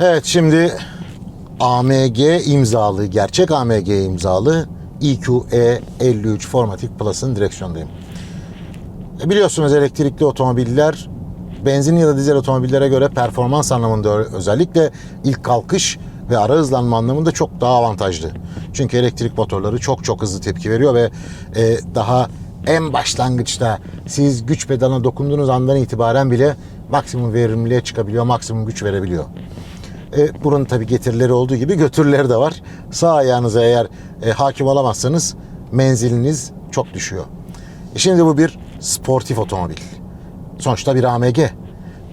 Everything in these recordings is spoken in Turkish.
Evet şimdi AMG imzalı, gerçek AMG imzalı EQE 53 Formatic Plus'ın direksiyondayım. E biliyorsunuz elektrikli otomobiller benzin ya da dizel otomobillere göre performans anlamında özellikle ilk kalkış ve ara hızlanma anlamında çok daha avantajlı. Çünkü elektrik motorları çok çok hızlı tepki veriyor ve e, daha en başlangıçta siz güç pedalına dokunduğunuz andan itibaren bile maksimum verimliliğe çıkabiliyor, maksimum güç verebiliyor. E, bunun tabi getirileri olduğu gibi götürüleri de var. Sağ ayağınıza eğer e, hakim olamazsanız menziliniz çok düşüyor. E, şimdi bu bir sportif otomobil. Sonuçta bir AMG.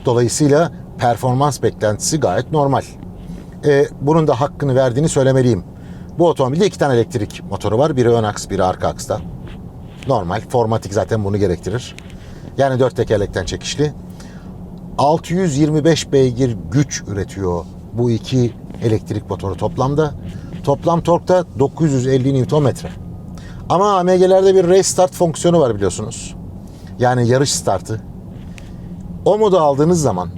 Dolayısıyla performans beklentisi gayet normal. E, bunun da hakkını verdiğini söylemeliyim. Bu otomobilde iki tane elektrik motoru var. Biri ön aks, biri arka aksta. Normal. Formatik zaten bunu gerektirir. Yani dört tekerlekten çekişli. 625 beygir güç üretiyor bu iki elektrik motoru toplamda. Toplam tork da 950 Nm. Ama AMG'lerde bir race start fonksiyonu var biliyorsunuz. Yani yarış startı. O modu aldığınız zaman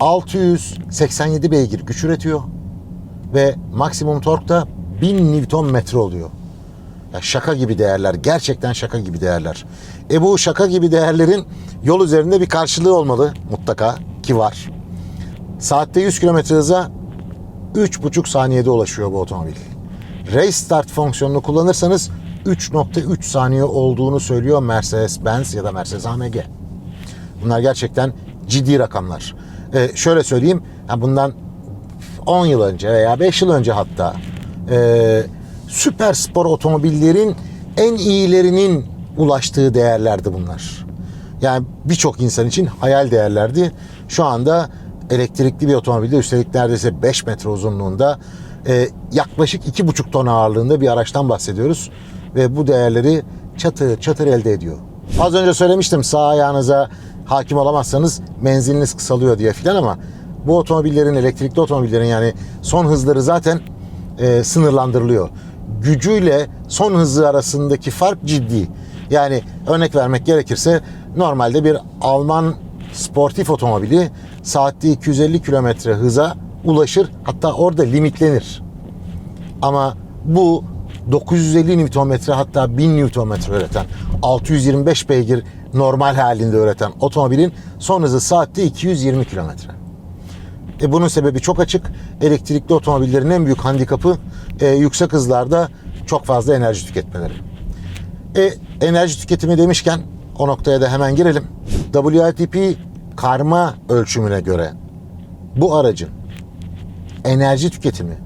687 beygir güç üretiyor ve maksimum tork da 1000 Nm oluyor. Ya şaka gibi değerler. Gerçekten şaka gibi değerler. E bu şaka gibi değerlerin yol üzerinde bir karşılığı olmalı mutlaka ki var. Saatte 100 km hıza 3,5 saniyede ulaşıyor bu otomobil. Race Start fonksiyonunu kullanırsanız 3.3 saniye olduğunu söylüyor Mercedes-Benz ya da Mercedes AMG. Bunlar gerçekten ciddi rakamlar. Ee, şöyle söyleyeyim, yani bundan 10 yıl önce veya 5 yıl önce hatta e, süper spor otomobillerin en iyilerinin ulaştığı değerlerdi bunlar. Yani birçok insan için hayal değerlerdi. Şu anda elektrikli bir otomobilde üstelik neredeyse 5 metre uzunluğunda e, yaklaşık 2,5 ton ağırlığında bir araçtan bahsediyoruz. Ve bu değerleri çatır çatır elde ediyor. Az önce söylemiştim sağ ayağınıza hakim olamazsanız menziliniz kısalıyor diye filan ama bu otomobillerin, elektrikli otomobillerin yani son hızları zaten e, sınırlandırılıyor. Gücüyle son hızı arasındaki fark ciddi. Yani örnek vermek gerekirse normalde bir Alman sportif otomobili saatte 250 kilometre hıza ulaşır. Hatta orada limitlenir. Ama bu 950 Nm hatta 1000 Nm üreten 625 beygir normal halinde üreten otomobilin son hızı saatte 220 km. E bunun sebebi çok açık. Elektrikli otomobillerin en büyük handikapı e, yüksek hızlarda çok fazla enerji tüketmeleri. E, enerji tüketimi demişken o noktaya da hemen girelim. WLTP karma ölçümüne göre bu aracın enerji tüketimi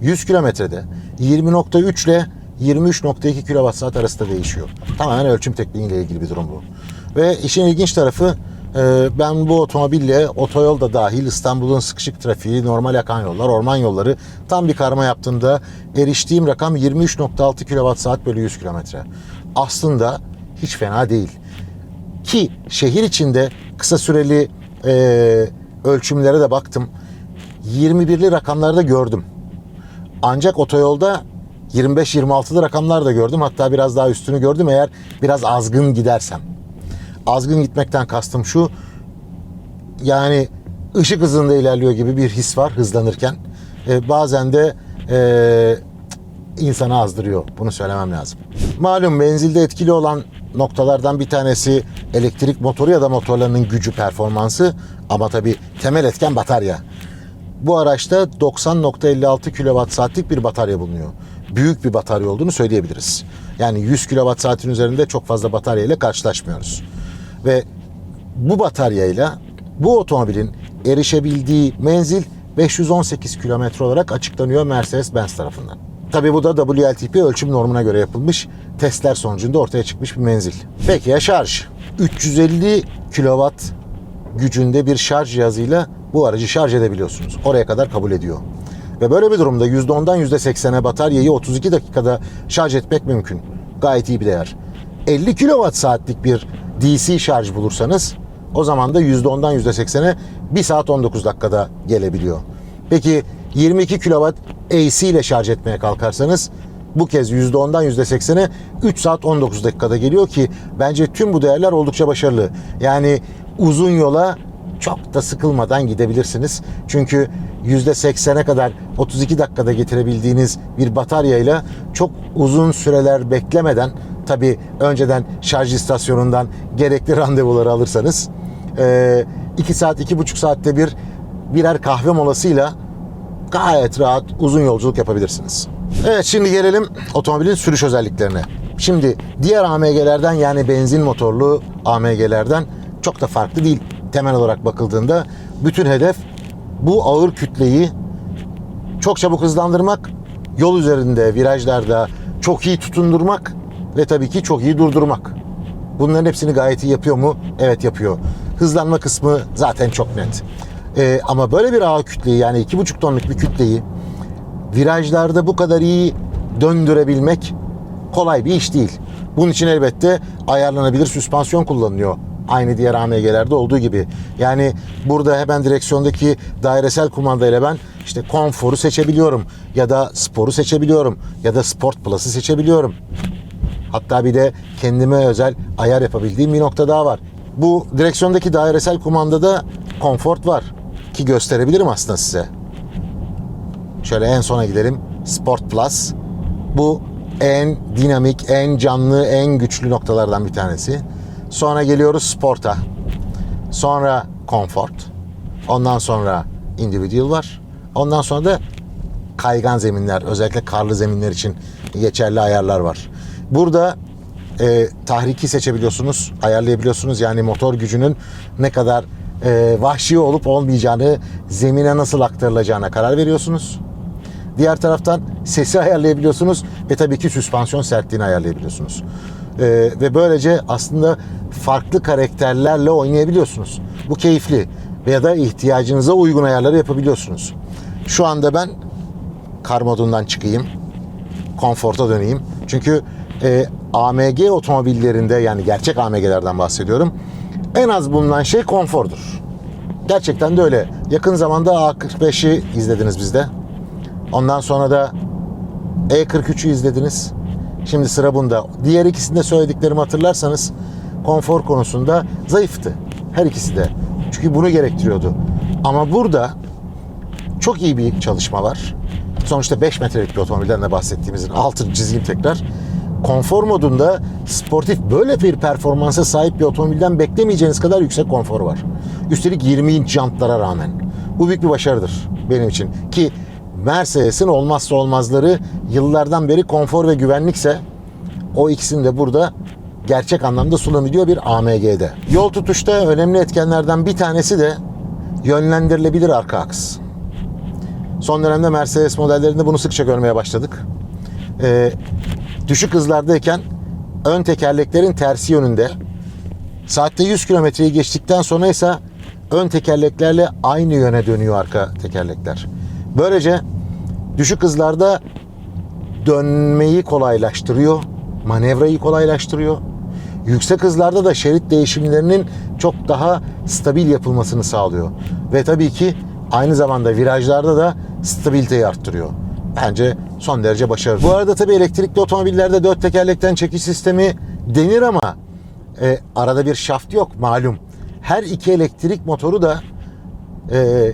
100 kilometrede 20.3 ile 23.2 kWh arasında değişiyor. Tamamen ölçüm tekniğiyle ilgili bir durum bu. Ve işin ilginç tarafı e, ben bu otomobille otoyol da dahil İstanbul'un sıkışık trafiği, normal akan yollar, orman yolları tam bir karma yaptığımda eriştiğim rakam 23.6 kWh bölü 100 kilometre. Aslında hiç fena değil. Ki şehir içinde kısa süreli e, ölçümlere de baktım. 21'li rakamlarda gördüm. Ancak otoyolda 25-26'lı rakamlar da gördüm. Hatta biraz daha üstünü gördüm eğer biraz azgın gidersem. Azgın gitmekten kastım şu. Yani ışık hızında ilerliyor gibi bir his var hızlanırken. Ee, bazen de e, insanı azdırıyor. Bunu söylemem lazım. Malum menzilde etkili olan noktalardan bir tanesi elektrik motoru ya da motorlarının gücü, performansı. Ama tabii temel etken batarya. Bu araçta 90.56 kWh saatlik bir batarya bulunuyor. Büyük bir batarya olduğunu söyleyebiliriz. Yani 100 kWh saatin üzerinde çok fazla batarya ile karşılaşmıyoruz. Ve bu bataryayla bu otomobilin erişebildiği menzil 518 kilometre olarak açıklanıyor Mercedes-Benz tarafından. Tabii bu da WLTP ölçüm normuna göre yapılmış testler sonucunda ortaya çıkmış bir menzil. Peki ya şarj? 350 kW gücünde bir şarj cihazıyla bu aracı şarj edebiliyorsunuz. Oraya kadar kabul ediyor. Ve böyle bir durumda %10'dan %80'e bataryayı 32 dakikada şarj etmek mümkün. Gayet iyi bir değer. 50 kWh saatlik bir DC şarj bulursanız o zaman da %10'dan %80'e 1 saat 19 dakikada gelebiliyor. Peki 22 kW AC ile şarj etmeye kalkarsanız bu kez %10'dan %80'e 3 saat 19 dakikada geliyor ki bence tüm bu değerler oldukça başarılı. Yani uzun yola çok da sıkılmadan gidebilirsiniz. Çünkü %80'e kadar 32 dakikada getirebildiğiniz bir bataryayla çok uzun süreler beklemeden tabi önceden şarj istasyonundan gerekli randevuları alırsanız 2 saat 2,5 saatte bir birer kahve molasıyla gayet rahat uzun yolculuk yapabilirsiniz. Evet şimdi gelelim otomobilin sürüş özelliklerine. Şimdi diğer AMG'lerden yani benzin motorlu AMG'lerden çok da farklı değil. Temel olarak bakıldığında bütün hedef bu ağır kütleyi çok çabuk hızlandırmak, yol üzerinde, virajlarda çok iyi tutundurmak ve tabii ki çok iyi durdurmak. Bunların hepsini gayet iyi yapıyor mu? Evet yapıyor. Hızlanma kısmı zaten çok net. Ee, ama böyle bir ağır kütleyi yani 2,5 tonluk bir kütleyi virajlarda bu kadar iyi döndürebilmek kolay bir iş değil. Bunun için elbette ayarlanabilir süspansiyon kullanılıyor. Aynı diğer AMG'lerde olduğu gibi. Yani burada hemen direksiyondaki dairesel kumandayla ben işte konforu seçebiliyorum ya da sporu seçebiliyorum ya da Sport Plus'ı seçebiliyorum. Hatta bir de kendime özel ayar yapabildiğim bir nokta daha var. Bu direksiyondaki dairesel kumandada Comfort var ki gösterebilirim aslında size. Şöyle en sona gidelim. Sport Plus. Bu en dinamik, en canlı, en güçlü noktalardan bir tanesi. Sonra geliyoruz Sport'a. Sonra Comfort. Ondan sonra Individual var. Ondan sonra da kaygan zeminler, özellikle karlı zeminler için geçerli ayarlar var. Burada e, tahriki seçebiliyorsunuz, ayarlayabiliyorsunuz. Yani motor gücünün ne kadar e, vahşi olup olmayacağını, zemine nasıl aktarılacağına karar veriyorsunuz. Diğer taraftan sesi ayarlayabiliyorsunuz ve tabii ki süspansiyon sertliğini ayarlayabiliyorsunuz. Ee, ve böylece aslında farklı karakterlerle oynayabiliyorsunuz. Bu keyifli veya da ihtiyacınıza uygun ayarları yapabiliyorsunuz. Şu anda ben kar modundan çıkayım. Konforta döneyim. Çünkü e, AMG otomobillerinde yani gerçek AMG'lerden bahsediyorum. En az bulunan şey konfordur. Gerçekten de öyle. Yakın zamanda A45'i izlediniz bizde. Ondan sonra da E43'ü izlediniz. Şimdi sıra bunda. Diğer ikisinde söylediklerimi hatırlarsanız konfor konusunda zayıftı. Her ikisi de. Çünkü bunu gerektiriyordu. Ama burada çok iyi bir çalışma var. Sonuçta 5 metrelik bir otomobilden de bahsettiğimizin altını çizeyim tekrar. Konfor modunda sportif böyle bir performansa sahip bir otomobilden beklemeyeceğiniz kadar yüksek konfor var. Üstelik 20 inç jantlara rağmen. Bu büyük bir başarıdır benim için. Ki Mercedes'in olmazsa olmazları yıllardan beri konfor ve güvenlikse o ikisini de burada gerçek anlamda sunabiliyor bir AMG'de. Yol tutuşta önemli etkenlerden bir tanesi de yönlendirilebilir arka aks. Son dönemde Mercedes modellerinde bunu sıkça görmeye başladık. Ee, düşük hızlardayken ön tekerleklerin tersi yönünde. Saatte 100 kilometreyi geçtikten sonra ise ön tekerleklerle aynı yöne dönüyor arka tekerlekler. Böylece düşük hızlarda dönmeyi kolaylaştırıyor, manevrayı kolaylaştırıyor. Yüksek hızlarda da şerit değişimlerinin çok daha stabil yapılmasını sağlıyor. Ve tabii ki aynı zamanda virajlarda da stabiliteyi arttırıyor. Bence son derece başarılı. Bu arada tabii elektrikli otomobillerde dört tekerlekten çekiş sistemi denir ama e, arada bir şaft yok malum. Her iki elektrik motoru da e,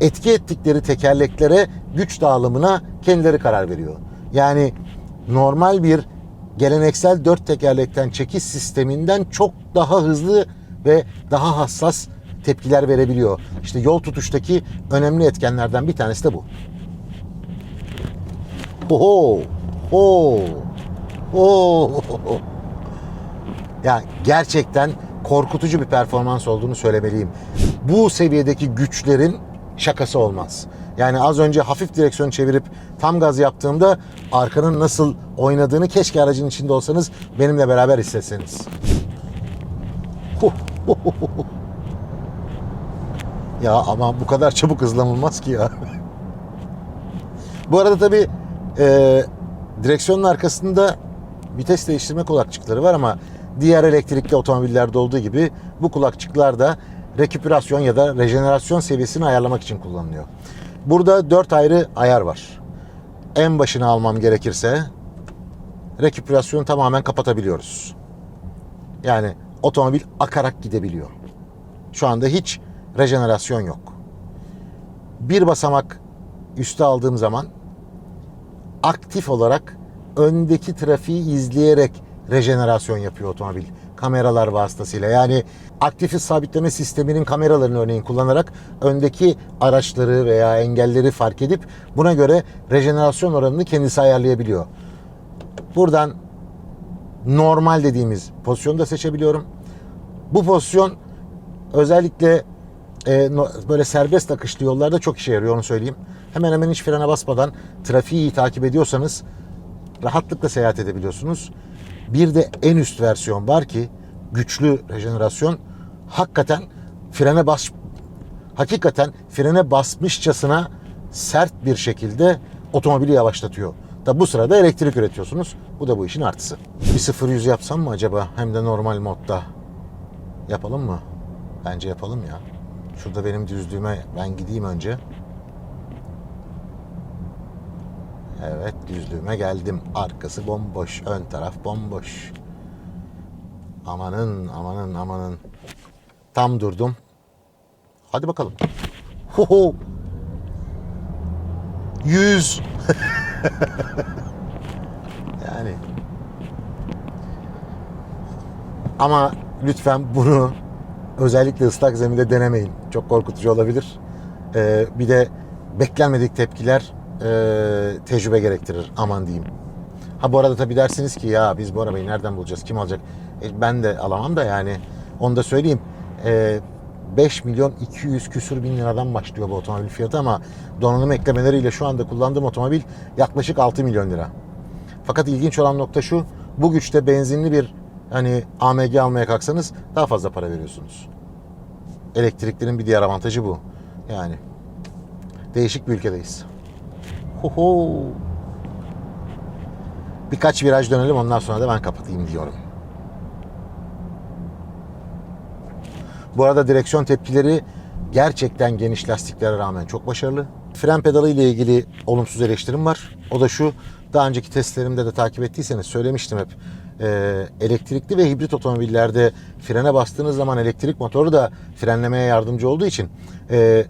etki ettikleri tekerleklere güç dağılımına kendileri karar veriyor. Yani normal bir geleneksel dört tekerlekten çekiş sisteminden çok daha hızlı ve daha hassas tepkiler verebiliyor. İşte yol tutuştaki önemli etkenlerden bir tanesi de bu. Oho! Oo! Oo! Ya gerçekten korkutucu bir performans olduğunu söylemeliyim. Bu seviyedeki güçlerin şakası olmaz. Yani az önce hafif direksiyon çevirip tam gaz yaptığımda arkanın nasıl oynadığını keşke aracın içinde olsanız benimle beraber hissetseniz. Ya ama bu kadar çabuk hızlanılmaz ki ya. bu arada tabii e, direksiyonun arkasında vites değiştirme kulakçıkları var ama diğer elektrikli otomobillerde olduğu gibi bu kulakçıklar da reküperasyon ya da rejenerasyon seviyesini ayarlamak için kullanılıyor. Burada dört ayrı ayar var. En başına almam gerekirse reküperasyonu tamamen kapatabiliyoruz. Yani otomobil akarak gidebiliyor. Şu anda hiç rejenerasyon yok. bir basamak üste aldığım zaman aktif olarak öndeki trafiği izleyerek rejenerasyon yapıyor otomobil kameralar vasıtasıyla. Yani aktif sabitleme sisteminin kameralarını örneğin kullanarak öndeki araçları veya engelleri fark edip buna göre rejenerasyon oranını kendisi ayarlayabiliyor. Buradan normal dediğimiz pozisyonu da seçebiliyorum. Bu pozisyon özellikle e, no- böyle serbest akışlı yollarda çok işe yarıyor onu söyleyeyim. Hemen hemen hiç frene basmadan trafiği takip ediyorsanız rahatlıkla seyahat edebiliyorsunuz. Bir de en üst versiyon var ki güçlü rejenerasyon hakikaten frene bas hakikaten frene basmışçasına sert bir şekilde otomobili yavaşlatıyor. Da bu sırada elektrik üretiyorsunuz. Bu da bu işin artısı. Bir 0-100 yapsam mı acaba? Hem de normal modda. Yapalım mı? Bence yapalım ya. Şurada benim düzlüğüme ben gideyim önce. Evet düzlüğüme geldim. Arkası bomboş, ön taraf bomboş. Amanın, amanın, amanın. Tam durdum. Hadi bakalım. Ho ho. 100. yani. Ama lütfen bunu özellikle ıslak zeminde denemeyin. Çok korkutucu olabilir. Ee, bir de beklenmedik tepkiler e, tecrübe gerektirir. Aman diyeyim. Ha bu arada tabii dersiniz ki ya biz bu arabayı nereden bulacağız? Kim alacak? E, ben de alamam da yani. Onu da söyleyeyim. E, 5 milyon 200 küsür bin liradan başlıyor bu otomobil fiyatı ama donanım eklemeleriyle şu anda kullandığım otomobil yaklaşık 6 milyon lira. Fakat ilginç olan nokta şu. Bu güçte benzinli bir hani AMG almaya kalksanız daha fazla para veriyorsunuz. Elektriklerin bir diğer avantajı bu. Yani değişik bir ülkedeyiz. Hoho. Birkaç viraj dönelim ondan sonra da ben kapatayım diyorum. Bu arada direksiyon tepkileri gerçekten geniş lastiklere rağmen çok başarılı. Fren pedalı ile ilgili olumsuz eleştirim var. O da şu, daha önceki testlerimde de takip ettiyseniz söylemiştim hep. Ee, elektrikli ve hibrit otomobillerde frene bastığınız zaman elektrik motoru da frenlemeye yardımcı olduğu için e,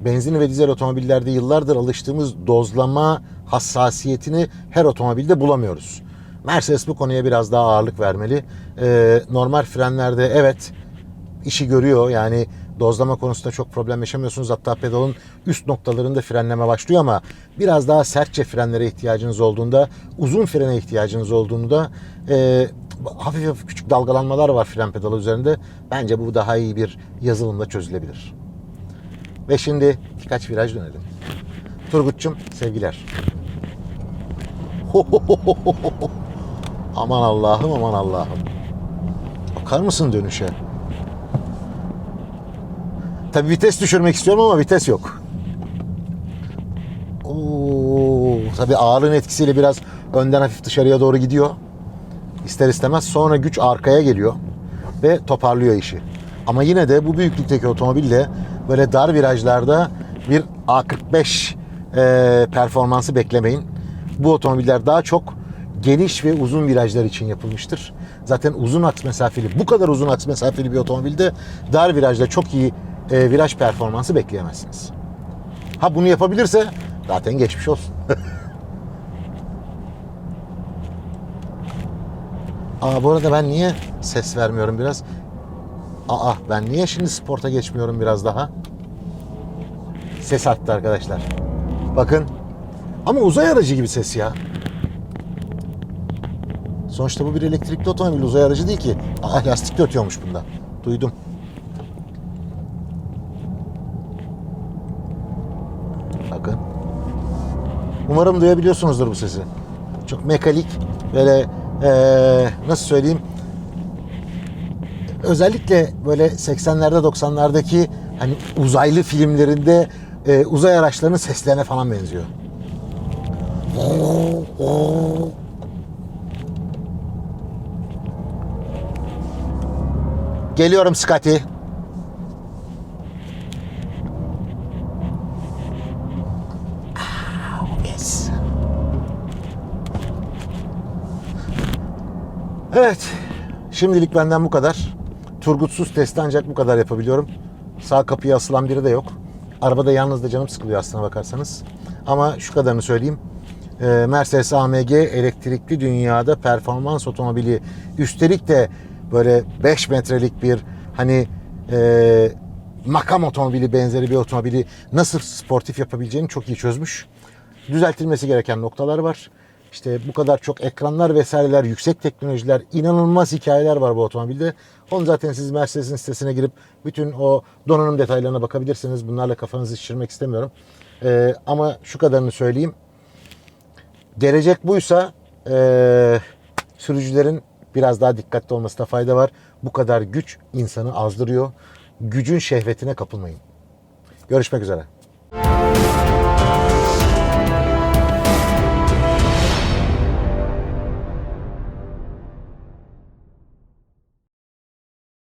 benzin ve dizel otomobillerde yıllardır alıştığımız dozlama hassasiyetini her otomobilde bulamıyoruz. Mercedes bu konuya biraz daha ağırlık vermeli. Ee, normal frenlerde evet işi görüyor. Yani dozlama konusunda çok problem yaşamıyorsunuz. Hatta pedalın üst noktalarında frenleme başlıyor ama biraz daha sertçe frenlere ihtiyacınız olduğunda, uzun frene ihtiyacınız olduğunda e, hafif hafif küçük dalgalanmalar var fren pedalı üzerinde. Bence bu daha iyi bir yazılımla çözülebilir. Ve şimdi birkaç viraj dönelim. Turgut'cum sevgiler. aman Allah'ım aman Allah'ım. Bakar mısın dönüşe? Tabii vites düşürmek istiyorum ama vites yok. Oo, tabii ağırlığın etkisiyle biraz önden hafif dışarıya doğru gidiyor. İster istemez sonra güç arkaya geliyor ve toparlıyor işi. Ama yine de bu büyüklükteki otomobille böyle dar virajlarda bir A45 e, performansı beklemeyin. Bu otomobiller daha çok geniş ve uzun virajlar için yapılmıştır. Zaten uzun aks mesafeli, bu kadar uzun aks mesafeli bir otomobilde dar virajda çok iyi e, viraj performansı bekleyemezsiniz. Ha bunu yapabilirse zaten geçmiş olsun. Aa bu arada ben niye ses vermiyorum biraz? Aa ben niye şimdi sporta geçmiyorum biraz daha? Ses arttı arkadaşlar. Bakın. Ama uzay aracı gibi ses ya. Sonuçta bu bir elektrikli otomobil uzay aracı değil ki. Aa lastik de ötüyormuş bunda. Duydum. Bakın. Umarım duyabiliyorsunuzdur bu sesi. Çok mekanik böyle eee, nasıl söyleyeyim özellikle böyle 80'lerde 90'lardaki hani uzaylı filmlerinde e, uzay araçlarının seslerine falan benziyor. Geliyorum Scotty. Ah. Evet. Şimdilik benden bu kadar. Turgutsuz testi ancak bu kadar yapabiliyorum. Sağ kapıya asılan biri de yok. arabada yalnız da canım sıkılıyor aslına bakarsanız. Ama şu kadarını söyleyeyim. Ee, Mercedes AMG elektrikli dünyada performans otomobili. Üstelik de böyle 5 metrelik bir hani e, makam otomobili benzeri bir otomobili nasıl sportif yapabileceğini çok iyi çözmüş. Düzeltilmesi gereken noktalar var. İşte bu kadar çok ekranlar vesaireler, yüksek teknolojiler, inanılmaz hikayeler var bu otomobilde. Onu zaten siz Mercedes'in sitesine girip bütün o donanım detaylarına bakabilirsiniz. Bunlarla kafanızı şişirmek istemiyorum. Ee, ama şu kadarını söyleyeyim. Gelecek buysa eee, sürücülerin biraz daha dikkatli olmasına fayda var. Bu kadar güç insanı azdırıyor. Gücün şehvetine kapılmayın. Görüşmek üzere.